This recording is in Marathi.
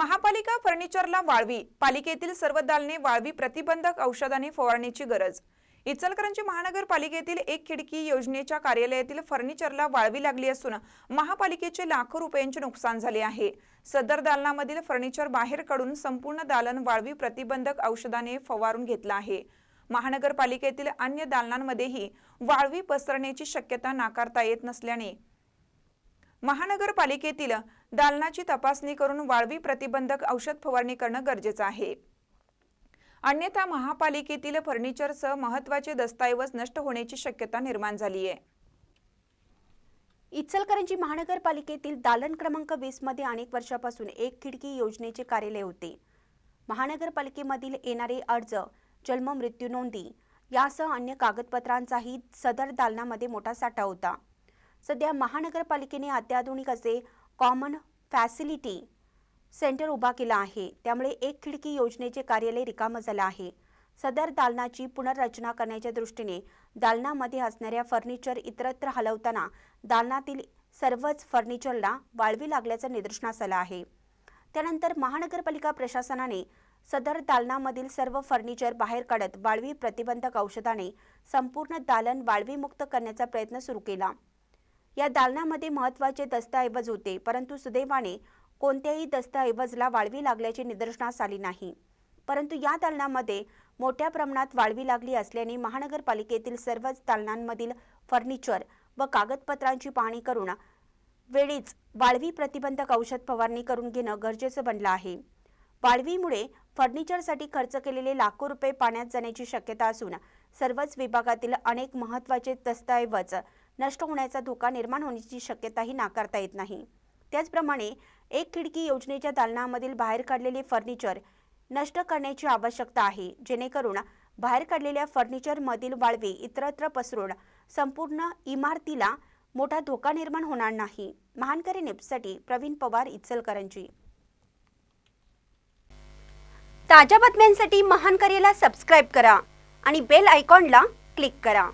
महापालिका फर्निचरला वाळवी पालिकेतील सर्व दालने वाळवी प्रतिबंधक औषधाने फवारण्याची गरज. इचलकरंजी महानगरपालिकेतील एक खिडकी योजनेच्या कार्यालयातील फर्निचरला वाळवी लागली असून महापालिकेचे लाखो रुपयांचे नुकसान झाले आहे. सदर दालनामधील फर्निचर बाहेर काढून संपूर्ण दालन वाळवी प्रतिबंधक औषधाने फवारून घेतलं आहे. महानगरपालिकेतील अन्य दालनांमध्येही वाळवी पसरण्याची शक्यता नाकारता येत नसल्याने महानगरपालिकेतील दालनाची तपासणी करून वाळवी प्रतिबंधक औषध फवारणी करणं गरजेचं आहे. अन्यथा महापालिकेतील फर्निचरसह महत्त्वाचे दस्तऐवज नष्ट होण्याची शक्यता निर्माण झाली आहे. इचलकरंजी महानगरपालिकेतील दालन क्रमांक वीसमध्ये अनेक वर्षापासून एक खिडकी योजनेचे कार्यालय होते. महानगरपालिकेमधील येणारे अर्ज जन्म मृत्यू नोंदी यासह अन्य कागदपत्रांचाही सदर दालनामध्ये मोठा साठा होता. सध्या महानगरपालिकेने अत्याधुनिक असे कॉमन फॅसिलिटी सेंटर उभा केला आहे. त्यामुळे एक खिडकी योजनेचे कार्यालय रिकामं झालं आहे. सदर दालनाची पुनर्रचना करण्याच्या दृष्टीने दालनामध्ये असणाऱ्या फर्निचर इतरत्र हलवताना दालनातील सर्वच फर्निचरला वाळवी लागल्याचं निदर्शनास आलं आहे. त्यानंतर महानगरपालिका प्रशासनाने सदर दालनामधील सर्व फर्निचर बाहेर काढत वाळवी प्रतिबंधक औषधाने संपूर्ण दालन वाळवीमुक्त करण्याचा प्रयत्न सुरू केला. या दालनामध्ये महत्त्वाचे दस्तऐवज होते परंतु सुदैवाने कोणत्याही दस्तऐवजला वाळवी लागल्याचे निदर्शनास आले नाही. परंतु या दालनामध्ये मोठ्या प्रमाणात वाळवी लागली असल्याने महानगरपालिकेतील सर्वच दालनांमधील फर्निचर व कागदपत्रांची पाहणी करून वेळीच वाळवी प्रतिबंधक औषध फवारणी करून घेणं गरजेचं बनलं आहे. वाळवीमुळे फर्निचरसाठी खर्च केलेले लाखो रुपये पाण्यात जाण्याची शक्यता असून सर्वच विभागातील अनेक महत्त्वाचे दस्तऐवज नष्ट होण्याचा धोका निर्माण होण्याची शक्यताही नाकारता येत नाही. त्याचप्रमाणे एक खिडकी योजनेच्या दालनामधील बाहेर काढलेले फर्निचर नष्ट करण्याची आवश्यकता आहे. जेणेकरून बाहेर काढलेल्या फर्निचरमधील वाळवे इतरत्र पसरून संपूर्ण इमारतीला मोठा धोका निर्माण होणार नाही. महानकरी न्यूजसाठी प्रवीण पवार इचलकरंजी. ताज्या बातम्यांसाठी महानकरीला सबस्क्राईब करा आणि बेल आयकॉनला क्लिक करा.